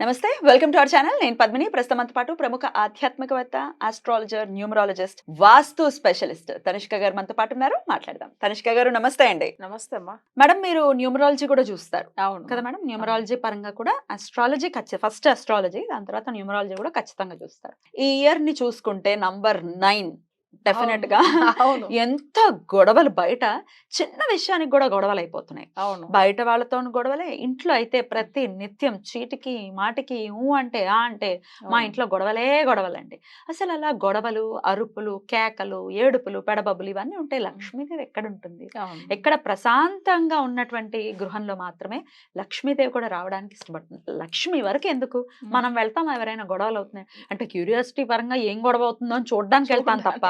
నమస్తే welcome to our channel. నేను పద్మిని. ప్రస్తుతంతో పాటు ప్రముఖ ఆధ్యాత్మికవేత్త astrologer numerologist vastu specialist Tanishka garu మనతో పాటు ఉన్నారు. మాట్లాడదాం. తనిష్క గారు నమస్తే అండి. నమస్తే అమ్మా. మేడం మీరు న్యూమరాలజీ కూడా చూస్తారు. అవును. కదా మేడం? న్యూమరాలజీ పరంగా కూడా అస్ట్రాలజీ ఖచ్చితంగా ఫస్ట్ అస్ట్రాలజీ దాని తర్వాత న్యూమరాలజీ కూడా ఖచ్చితంగా చూస్తారు. ఈ ఇయర్ని చూసుకుంటే నంబర్ నైన్ డెఫినెట్గా. ఎంత గొడవలు బయట చిన్న విషయానికి కూడా గొడవలు అయిపోతున్నాయి అవును. బయట వాళ్ళతో గొడవలే ఇంట్లో అయితే ప్రతి నిత్యం చీటికి మాటికి ఊ అంటే ఆ అంటే మా. ఇంట్లో గొడవలే గొడవలండి. అసలు అలా గొడవలు అరుపులు కేకలు ఏడుపులు పెడబబ్బులు ఇవన్నీ ఉంటాయి లక్ష్మీదేవి ఎక్కడ ఉంటుంది. ఎక్కడ ప్రశాంతంగా ఉన్నటువంటి గృహంలో మాత్రమే లక్ష్మీదేవి కూడా రావడానికి ఇష్టపడుతుంది. లక్ష్మి వరకు ఎందుకు? మనం వెళ్తాం ఎవరైనా గొడవలు అవుతున్నాయి? అంటే క్యూరియాసిటీ పరంగా ఏం గొడవ అవుతుందో అని చూడడానికి వెళ్తాం తప్ప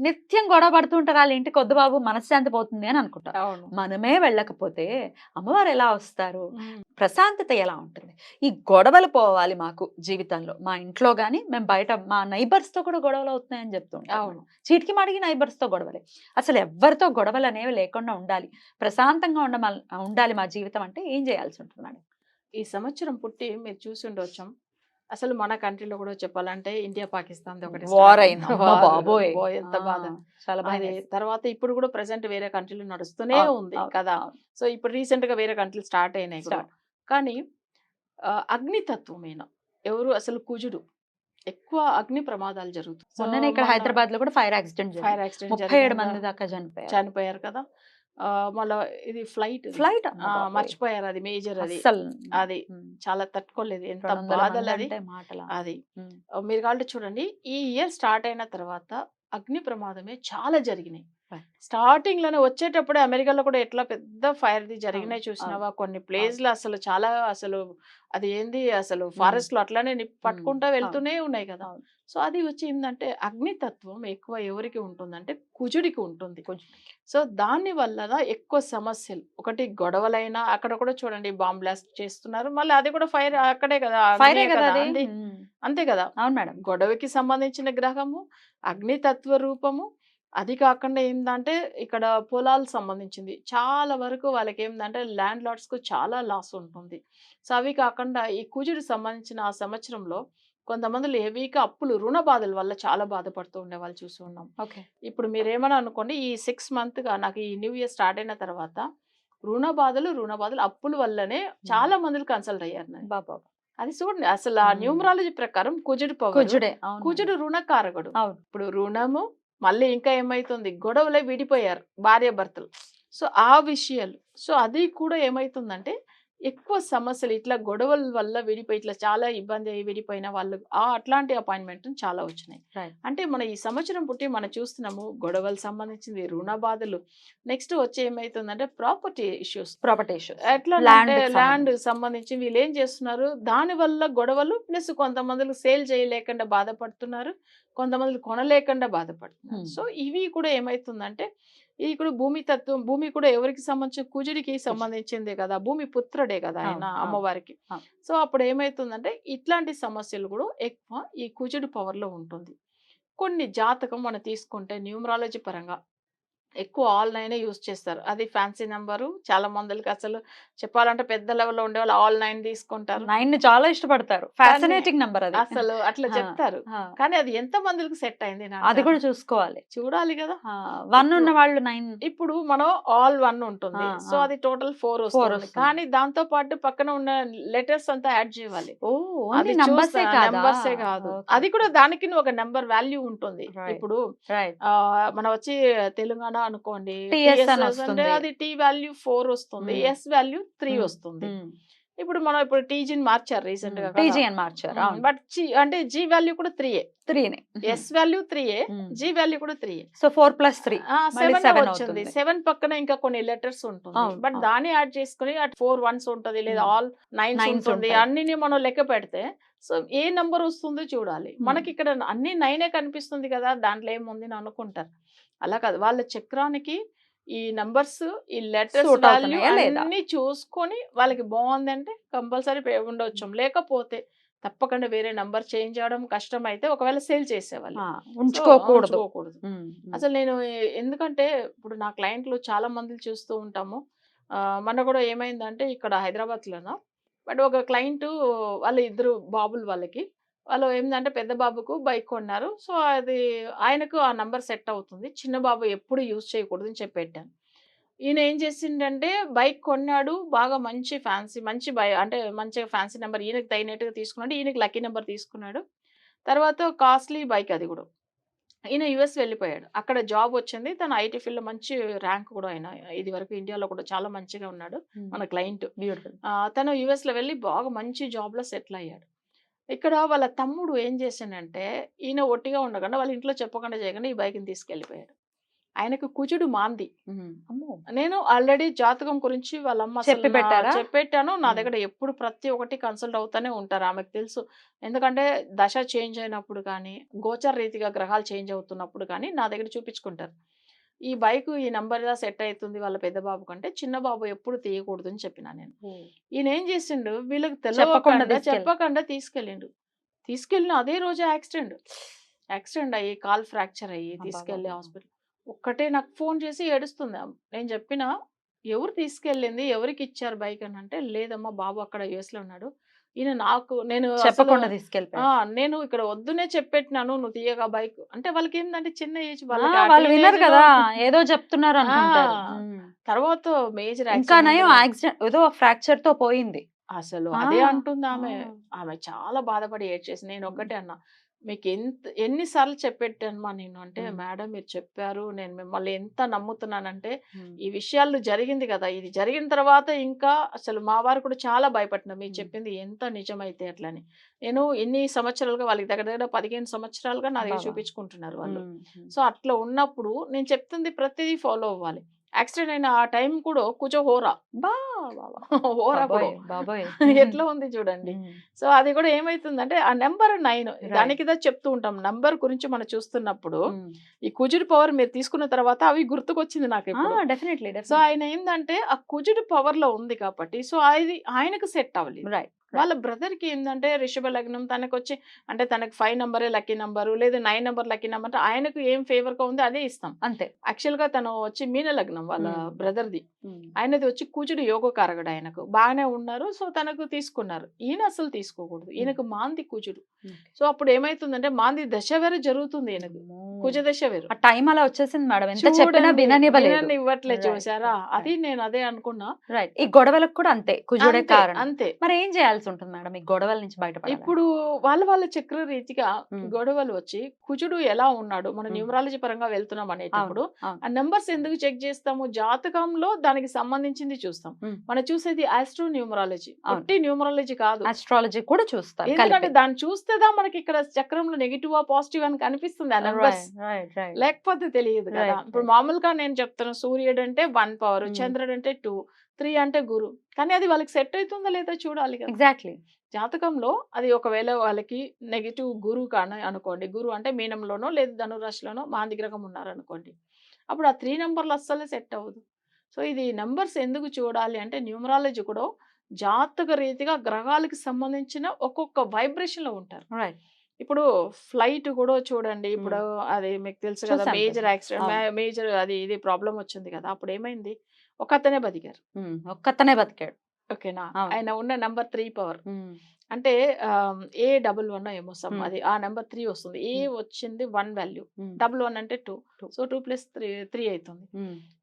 నిత్యం గొడవ పడుతుంటారు వాళ్ళ ఇంటికి వద్దు బాబు మనశ్శాంతి పోతుంది అని అనుకుంటాం అవును. మనమే వెళ్ళకపోతే అమ్మవారు ఎలా వస్తారు. ప్రశాంతత ఎలా ఉంటుంది? ఈ గొడవలు పోవాలి మాకు జీవితంలో. మా ఇంట్లో కానీ మేము బయట మా నైబర్స్తో కూడా గొడవలు అవుతున్నాయని చెప్తుంటాం అవును. చీటికి మాడికి నైబర్స్తో గొడవలే. అసలు ఎవరితో గొడవలు అనేవి లేకుండా ఉండాలి. ప్రశాంతంగా ఉండ ఉండాలి మా జీవితం అంటే ఏం చేయాల్సి ఉంటుంది మేడం? ఈ సంవత్సరం పుట్టి మీరు చూసి ఉండొచ్చు. అసలు మన కంట్రీలో కూడా చెప్పాలంటే ఇండియా పాకిస్తాన్ ఒకటి వార్ అయింది. బాబోయ్. ఎంత బాధ. చాలా బాధ. తర్వాత ఇప్పుడు కూడా ప్రెసెంట్ వేరే కంట్రీలో నడుస్తూనే ఉంది కదా. సో ఇప్పుడు రీసెంట్గా వేరే కంట్రీలు స్టార్ట్ అయినాయి. కానీ అగ్నితత్వమైన ఎవరు అసలు కుజుడు. ఎక్కువ అగ్ని ప్రమాదాలు జరుగుతాయి మొన్ననే ఇక్కడ హైదరాబాద్లో కూడా ఫైర్ యాక్సిడెంట్ ఫైర్ యాక్సిడెంట్ ముప్పై ఏడు మంది దాకా చనిపోయారు. చనిపోయారు కదా. మళ్ళా ఇది ఫ్లైట్ ఫ్లైట్ మర్చిపోయారు అది మేజర్ అది. అది చాలా తట్టుకోలేదు. ఎంత బాధలు అది. అది. మీరు కాబట్టి చూడండి ఈ ఇయర్ స్టార్ట్ అయిన తర్వాత అగ్ని ప్రమాదమే చాలా జరిగినాయి. స్టార్టింగ్లోనే వచ్చేటప్పుడే అమెరికాలో కూడా ఎట్లా పెద్ద ఫైర్ ది జరిగినాయి చూసినావా? కొన్ని ప్లేస్లో అసలు చాలా అసలు అది ఏంది? అసలు ఫారెస్ట్లో అట్లానే పట్టుకుంటా వెళ్తూనే ఉన్నాయి కదా. సో అది వచ్చి ఏంటంటే అగ్నితత్వం ఎక్కువ ఎవరికి ఉంటుందంటే కుజుడికి ఉంటుంది. సో దాని వల్ల ఎక్కువ సమస్యలు. ఒకటి గొడవలైనా అక్కడ కూడా చూడండి బాంబ్ బ్లాస్ట్ చేస్తున్నారు. మళ్ళీ అది కూడా ఫైర్ అక్కడే కదా! ఫైరే కదా అంతే కదా! అవును మేడం. గొడవకి సంబంధించిన గ్రహము అగ్నితత్వ రూపము అది కాకుండా ఏంటంటే ఇక్కడ పొలాలు సంబంధించింది. చాలా వరకు వాళ్ళకి ఏంటంటే ల్యాండ్ లార్డ్స్కు చాలా లాస్ ఉంటుంది. సో అవి కాకుండా ఈ కుజుడు సంబంధించిన ఆ సంవత్సరంలో కొంతమంది హెవీగా అప్పులు రుణ బాధల వల్ల చాలా బాధపడుతూ ఉండే వాళ్ళు చూసి ఉన్నాం. ఓకే. ఇప్పుడు మీరు ఏమని అనుకోండి ఈ సిక్స్ మంత్గా నాకు ఈ న్యూ ఇయర్ స్టార్ట్ అయిన తర్వాత రుణ బాధలు రుణ బాధలు అప్పుల వల్లనే చాలా మందిలు కన్సల్ట్ అయ్యారు. బాబా అది చూడండి అసలు ఆ. న్యూమరాలజీ ప్రకారం కుజుడు పవర్ కుజుడే కుజుడు రుణకారకుడు ఇప్పుడు రుణము మళ్ళీ ఇంకా ఏమైతుంది? గొడవలే విడిపోయారు భార్య భర్తలు సో ఆ విషయాలు. సో అది కూడా ఏమవుతుందంటే ఎక్కువ సమస్యలు ఇట్లా గొడవల వల్ల విడిపోయి ఇట్లా చాలా ఇబ్బంది అయ్యి విడిపోయిన వాళ్ళు ఆ అట్లాంటి అపాయింట్మెంట్ చాలా వచ్చినాయి. అంటే మన ఈ సంవత్సరం పుట్టి మనం చూస్తున్నాము గొడవలు సంబంధించింది రుణ బాధలు. నెక్స్ట్ వచ్చి ఏమైతుందంటే ప్రాపర్టీ ఇష్యూస్. Property issues. ఎట్లా ల్యాండ్ సంబంధించి. వీళ్ళు ఏం చేస్తున్నారు? దాని వల్ల గొడవలు ప్లస్ కొంతమందికి సేల్ చేయలేకుండా బాధపడుతున్నారు కొంతమంది కొనలేకుండా బాధపడుతున్నారు. సో ఇవి కూడా ఏమైతుందంటే ఇది కూడా భూమి తత్వం భూమి కూడా ఎవరికి సంబంధించిన కుజుడికి సంబంధించిందే కదా భూమి పుత్రుడే కదా ఆయన. అమ్మవారికి. సో అప్పుడు ఏమైతుందంటే ఇట్లాంటి సమస్యలు కూడా ఎక్కువ ఈ కుజుడు పవర్లో ఉంటుంది కొన్ని జాతకం మనం తీసుకుంటే న్యూమరాలజీ పరంగా ఎక్కువ ఆల్ నైన్ యూజ్ చేస్తారు. అది ఫ్యాన్సీ నెంబరు. చాలా మందికి అసలు చెప్పాలంటే పెద్ద లెవెల్లో ఉండే వాళ్ళు ఆల్ నైన్ తీసుకుంటారు. నైన్ చాలా ఇష్టపడతారు. ఫ్యాసినేటింగ్ నంబర్ అది. అసలు అట్లా చెప్తారు. కానీ అది ఎంత మందికి సెట్ అయింది అది కూడా చూసుకోవాలి. చూడాలి కదా. వన్ ఉన్న వాళ్ళు నైన్ ఇప్పుడు మనం ఆల్ వన్ ఉంటుంది. సో. అది టోటల్ ఫోర్ వస్తుంది. కానీ దాంతో పాటు పక్కన ఉన్న లెటర్స్ అంతా యాడ్ చేయాలి. నంబర్సే కాదా? నెంబర్సే కాదు. అది కూడా దానికి ఒక నెంబర్ వాల్యూ ఉంటుంది. ఇప్పుడు మన వచ్చి తెలంగాణ అనుకోండి TS TS అని అంటే. అది టీ వాల్యూ ఫోర్ వస్తుంది Hmm. S value three Hmm. వస్తుంది ఇప్పుడు మనం ఇప్పుడు టీజీని మార్చారు రీసెంట్గా టీజీ అని మార్చారు బట్ అంటే జీ వాల్యూ కూడా three త్రీనే S value three Hmm. G value కూడా three so four plus three seven వచ్చింది. సెవెన్ పక్కన ఇంకా కొన్ని లెటర్స్ ఉంటుంది బట్. దాన్ని యాడ్ చేసుకుని అటు ఫోర్ వన్స్ ఉంటుంది లేదా Hmm. ఆల్ నైన్స్ ఉంటుంది ఉంటాయి. అన్నిని మనం లెక్క పెడితే సో ఏ నంబర్ వస్తుందో చూడాలి Hmm. మనకి ఇక్కడ అన్ని నైనే కనిపిస్తుంది కదా దాంట్లో ఏముంది అని అనుకుంటారు అలా కాదు. వాళ్ళ చక్రానికి ఈ నంబర్స్ ఈ లెటర్స్? అన్ని చూసుకొని వాళ్ళకి బాగుందంటే కంపల్సరీ ఉండొచ్చు. లేకపోతే తప్పకుండా వేరే నంబర్ చేంజ్ చేయడం కష్టం అయితే ఒకవేళ సేల్ చేసేవాళ్ళు. ఉంచుకోకూడదు. అసలు నేను ఎందుకంటే ఇప్పుడు నా క్లయింట్లు చాలా మంది చూస్తూ ఉంటాము. ఆ, మొన్న కూడా ఏమైందంటే ఇక్కడ హైదరాబాద్లోన? బట్ ఒక క్లయింట్ వాళ్ళ ఇద్దరు బాబులు వాళ్ళకి వాళ్ళు ఏంటంటే పెద్ద బాబుకు బైక్ కొన్నారు. సో అది ఆయనకు ఆ నంబర్ సెట్ అవుతుంది. చిన్న బాబు ఎప్పుడు యూజ్ చేయకూడదు అని చెప్పి పెట్టాను ఈయన ఏం చేసిండంటే బైక్ కొన్నాడు. బాగా మంచి ఫ్యాన్సీ మంచి బై అంటే మంచిగా ఫ్యాన్సీ నెంబర్ ఈయనకి తగినట్టుగా తీసుకున్నాడు. ఈయనకి లక్కీ నెంబర్ తీసుకున్నాడు. తర్వాత కాస్ట్లీ బైక్ అది కూడా. ఈయన యుఎస్ వెళ్ళిపోయాడు. అక్కడ జాబ్ వచ్చింది. తన ఐటీ ఫీల్డ్లో మంచి ర్యాంక్ కూడా ఆయన ఇది వరకు ఇండియాలో కూడా చాలా మంచిగా ఉన్నాడు. మన క్లయింట్. తను యుఎస్లో వెళ్ళి బాగా మంచి జాబ్లో సెటిల్ అయ్యాడు. ఇక్కడ వాళ్ళ తమ్ముడు ఏం చేశానంటే ఈయన ఒట్టిగా ఉండకుండా వాళ్ళ ఇంట్లో చెప్పకుండా చేయకుండా ఈ బైక్ని తీసుకెళ్ళిపోయాడు. ఆయనకు కుజుడు మాంది. నేను ఆల్రెడీ జాతకం గురించి వాళ్ళ అమ్మ అసలు చెప్పి నా- పెట్టారా? చెప్పెట్టాను. నా. దగ్గర ఎప్పుడు ప్రతి ఒక్కటి కన్సల్ట్ అవుతానే ఉంటారు ఆమెకు తెలుసు. ఎందుకంటే దశ చేంజ్ అయినప్పుడు కానీ గోచర రీతిగా గ్రహాలు చేంజ్ అవుతున్నప్పుడు కానీ నా దగ్గర చూపించుకుంటారు. ఈ బైక్ ఈ నంబర్ సెట్ అవుతుంది వాళ్ళ పెద్ద బాబు కంటే చిన్న బాబు ఎప్పుడు తీయకూడదు అని చెప్పిన నేను. ఈయన ఏం చేసిండు? వీళ్ళకి చెప్పకుండా తెలియకుండా. చెప్పకుండా తీసుకెళ్ళిండు. తీసుకెళ్ళిన అదే రోజు యాక్సిడెంట్. యాక్సిడెంట్ అయ్యి కాల్ ఫ్రాక్చర్ అయ్యి తీసుకెళ్ళి అబ్బా. హాస్పిటల్. ఒక్కటే నాకు ఫోన్ చేసి ఏడుస్తుంది. నేను చెప్పిన ఎవరు తీసుకెళ్ళింది? ఎవరికి ఇచ్చారు బైక్? అని అంటే లేదమ్మా బాబు అక్కడ యుఎస్లో ఉన్నాడు. ఈయన నాకు నేను చెప్పకుండా ఆ, తీసుకెళ్ళిపోయారు నేను ఇక్కడ వద్దునే చెప్పెట్టినాను నువ్వు తీయగా బైక్. అంటే వాళ్ళకి ఏంటంటే చిన్న ఏజ్ వాళ్ళు వినరు కదా! ఏదో చెప్తున్నారు. తర్వాత మేజర్ ఇంకా నయం యాక్సిడెంట్ ఏదో ఫ్రాక్చర్తో పోయింది. అసలు అదే అంటుంది ఆమె. ఆమె చాలా బాధపడి ఏడ్చేసి నేను ఒక్కటే అన్నా. మీకు ఎంత ఎన్నిసార్లు చెప్పెట్టానమ్మా నేను అంటే. మేడం మీరు చెప్పారు నేను మిమ్మల్ని ఎంత నమ్ముతున్నానంటే. ఈ విషయాలు జరిగింది కదా ఇది జరిగిన తర్వాత ఇంకా అసలు మా వారు కూడా చాలా భయపడిన మీరు. చెప్పింది ఎంత నిజమైతే అట్లని నేను ఎన్ని సంవత్సరాలుగా వాళ్ళకి దగ్గర దగ్గర పదిహేను సంవత్సరాలుగా నా దగ్గర. చూపించుకుంటున్నారు వాళ్ళు. సో అట్లా ఉన్నప్పుడు నేను చెప్తుంది ప్రతిదీ ఫాలో అవ్వాలి యాక్సిడెంట్ అయిన ఆ టైం కూడా కొంచెం హోరా బా. హోరా. ఎట్లా ఉంది చూడండి. సో అది కూడా ఏమైతుందంటే ఆ నెంబర్ నైన్ దానికి చెప్తూ ఉంటాం నంబర్ గురించి మనం చూస్తున్నప్పుడు. ఈ కుజుడు పవర్ మీరు తీసుకున్న తర్వాత అవి గుర్తుకొచ్చింది నాకు definitely, సో. ఆయన ఏంటంటే ఆ కుజుడు పవర్లో ఉంది కాబట్టి సో అది ఆయనకు సెట్ అవ్వాలి Right. వాళ్ళ బ్రదర్కి ఏంటంటే రిషభ లగ్నం తనకు వచ్చి అంటే తనకు ఫైవ్ నంబరే లక్కీ నంబరు లేదా నైన్ నంబర్ లక్కీ నంబర్ అంటే ఆయనకు ఏం ఫేవర్గా ఉంది అదే ఇస్తాం. అంతే. యాక్చువల్గా తను వచ్చి మీన లగ్నం వాళ్ళ. బ్రదర్ది. ఉమ్. ఆయనది వచ్చి కూచుడు యోగకారకుడు ఆయనకు. బాగానే ఉన్నారు. సో తనకు తీసుకున్నారు. ఈయన అసలు తీసుకోకూడదు. ఈయనకు మాంది కూచుడు. సో అప్పుడు ఏమైతుందంటే మాంది దశ వేరు జరుగుతుంది ఈయనకు. కుజ దశ వేరు. ఆ టైం అలా వచ్చేసింది మేడం. ఎంత చెప్పినా Right, చూసారా? అది నేను అదే అనుకున్నా. రైట్ ఈ గొడవలకు కూడా అంతే. కుజుడే కారణం. అంతే. మరి ఏం చేయాల్సి ఉంటుంది మేడం ఈ గొడవల నుంచి బయటపడాలి ఇప్పుడు వాళ్ళ వాళ్ళ చక్ర రీతిగా. గొడవలు వచ్చి కుజుడు ఎలా ఉన్నాడు మన. న్యూమరాలజీ పరంగా వెళ్తున్నాం అనేటప్పుడు. ఆ నెంబర్స్ ఎందుకు చెక్ చేస్తాము జాతకంలో దానికి సంబంధించింది చూస్తాం. మనం చూసేది ఆస్ట్రో న్యూమరాలజీ. ఒట్టి న్యూమరాలజీ కాదు ఆస్ట్రాలజీ కూడా చూస్తారు ఎందుకంటే. దాన్ని చూస్తేదా మనకి ఇక్కడ చక్రంలో నెగిటివ్ పాజిటివ్ అని కనిపిస్తుంది ఆ నెంబర్స్. లేకపోతే తెలియదు కదా ఇప్పుడు. మామూలుగా నేను చెప్తాను సూర్యుడు అంటే వన్ పవర్. చంద్రుడు అంటే టూ త్రీ అంటే గురు కానీ అది వాళ్ళకి సెట్ అవుతుందా లేదా చూడాలి కదా! ఎగ్జాక్ట్లీ. జాతకంలో అది ఒకవేళ వాళ్ళకి నెగిటివ్ గురువు కానీ అనుకోండి గురువు అంటే మీనంలోనో లేదా ధనురాశిలోనో మాంది గ్రహం ఉన్నారనుకోండి అప్పుడు ఆ త్రీ నెంబర్లు అస్సలే సెట్ అవ్వదు. సో ఇది నెంబర్స్ ఎందుకు చూడాలి అంటే న్యూమరాలజీ కూడా జాతక రీతిగా గ్రహాలకు సంబంధించిన ఒక్కొక్క వైబ్రేషన్లో ఉంటారు. రైట్. ఇప్పుడు ఫ్లైట్ కూడా చూడండి ఇప్పుడు అది మీకు తెలుసు కదా మేజర్. యాక్సిడెంట్ మేజర్ అది ఇది ప్రాబ్లం వచ్చింది కదా! అప్పుడు ఏమైంది? ఒక అతనే బతికారు ఒక్కతనే బతికాడు. ఓకేనా. ఆయన ఉన్న నంబర్ త్రీ పవర్. అంటే ఏ డబుల్ వన్ ఏమో సమ్. అది. ఆ నెంబర్ త్రీ వస్తుంది. ఏ. వచ్చింది వన్ వాల్యూ. డబుల్ వన్ అంటే two. So two plus three three అవుతుంది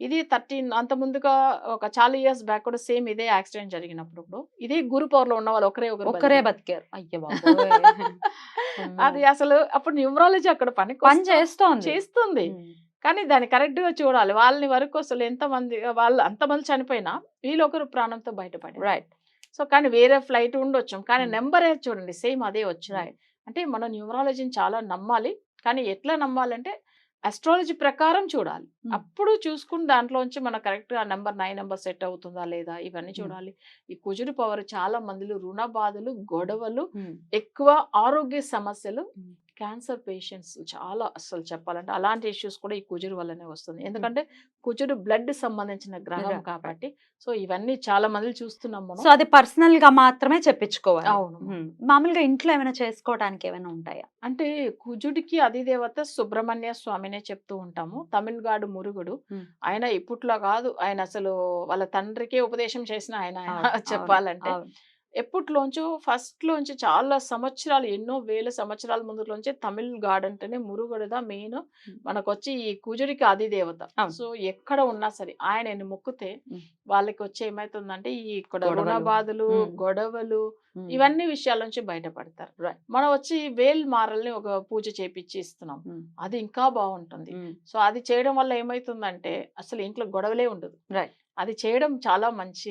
ఇది థర్టీన్ అంత ముందుగా ఒక చాలా ఇయర్స్ బ్యాక్ కూడా సేమ్ ఇదే యాక్సిడెంట్ జరిగినప్పుడు ఇదే గురు పవర్లో ఉన్న వాళ్ళు ఒకరే ఒకరు ఒక్కరే బతికారు. అది అసలు అప్పుడు న్యూమరాలజీ అక్కడ పని పని చేస్తోంది. కానీ దాన్ని కరెక్ట్గా చూడాలి. వాళ్ళని వరకు అసలు ఎంత మంది వాళ్ళు అంతమంది చనిపోయినా వీళ్ళు ఒకరు ప్రాణంతో బయటపడారు. రైట్ సో కానీ వేరే ఫ్లైట్ ఉండొచ్చు. కానీ Hmm. నెంబర్ చూడండి. సేమ్ అదే వచ్చింది రైట్ అంటే మన న్యూమరాలజీని చాలా నమ్మాలి. కానీ ఎట్లా నమ్మాలంటే అస్ట్రాలజీ ప్రకారం చూడాలి. Hmm. అప్పుడు చూసుకుని దాంట్లోంచి మన కరెక్ట్ ఆ నెంబర్ నైన్ నెంబర్ సెట్ అవుతుందా లేదా ఇవన్నీ Hmm. చూడాలి. ఈ కుజుడు పవర్ చాలా మందిలో రుణ బాధలు గొడవలు ఎక్కువ ఆరోగ్య సమస్యలు Hmm. క్యాన్సర్ పేషెంట్స్ చాలా అసలు చెప్పాలంటే అలాంటి ఇష్యూస్ కూడా ఈ కుజుడు వల్లనే వస్తుంది. ఎందుకంటే కుజుడు బ్లడ్ సంబంధించిన గ్రహం. కాబట్టి సో ఇవన్నీ చాలా మంది చూస్తున్నాం సో అది పర్సనల్గా మాత్రమే చెప్పించుకోవాలి. అవును. మామూలుగా ఇంట్లో ఏమైనా చేసుకోవడానికి ఏమైనా ఉంటాయా? అంటే కుజుడికి అధిదేవత సుబ్రహ్మణ్య స్వామినే చెప్తూ ఉంటాము. తమిళగాడు మురుగుడు. ఆయన ఇప్పట్లో కాదు. ఆయన అసలు వాళ్ళ తండ్రికే ఉపదేశం చేసిన ఆయన చెప్పాలంటే. ఎప్పట్లోంచో ఫస్ట్ లోంచి చాలా సంవత్సరాలు ఎన్నో వేల సంవత్సరాల ముందులోంచి తమిళ్ గాడ్ అంటేనే మురుగుడుదా మెయిన్ మనకు వచ్చి ఈ కుజుడికి ఆది దేవత. సో ఎక్కడ ఉన్నా సరే ఆయనని మొక్కితే. వాళ్ళకి వచ్చి ఏమైతుందంటే ఈ ఇక్కడ గొడవలు. బాధలు. ఇవన్నీ విషయాల నుంచి బయటపడతారు. మనం వచ్చి వేల్ మారల్ని ఒక పూజ చేపించి ఇస్తున్నాం. అది ఇంకా బాగుంటుంది. సో అది చేయడం వల్ల ఏమైతుందంటే అసలు ఇంట్లో గొడవలే ఉండదు Right. అది చేయడం చాలా మంచి.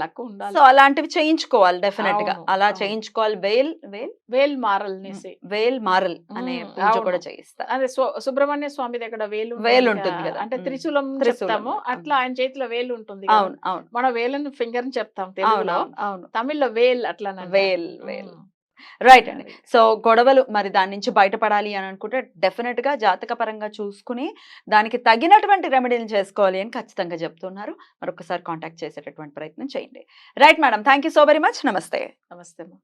లక్ ఉండాలి సో అలాంటివి చేయించుకోవాలి డెఫినెట్గా అలా. చేయించుకోవాలి వేల్ వేల్ వేల్ మారల్నేసి వేల్ మారల్ అనే పూజ. కూడా చేయిస్తారు అదే సుబ్రహ్మణ్య స్వామి దగ్గర వేలు వేలు కదా, ఉంటుంది కదా. అంటే. త్రిశూలం త్రిశూలం. చెప్తాము అట్లా ఆయన చేతిలో వేలు ఉంటుంది. అవును అవును మన వేలను ఫింగర్ చెప్తాం తెలుగులో అవును, అవును తమిళ్ళో వేల్ అట్లా వేల్ వేల్ రైట్ అండి. సో గొడవలు మరి దాని నుంచి బయటపడాలి అని అనుకుంటే డెఫినెట్గా జాతక పరంగా చూసుకుని దానికి తగినటువంటి రెమెడీలు చేసుకోవాలి అని ఖచ్చితంగా చెప్తున్నారు. మరొకసారి కాంటాక్ట్ చేసేటటువంటి ప్రయత్నం చేయండి. Right madam thank you so very much నమస్తే నమస్తే.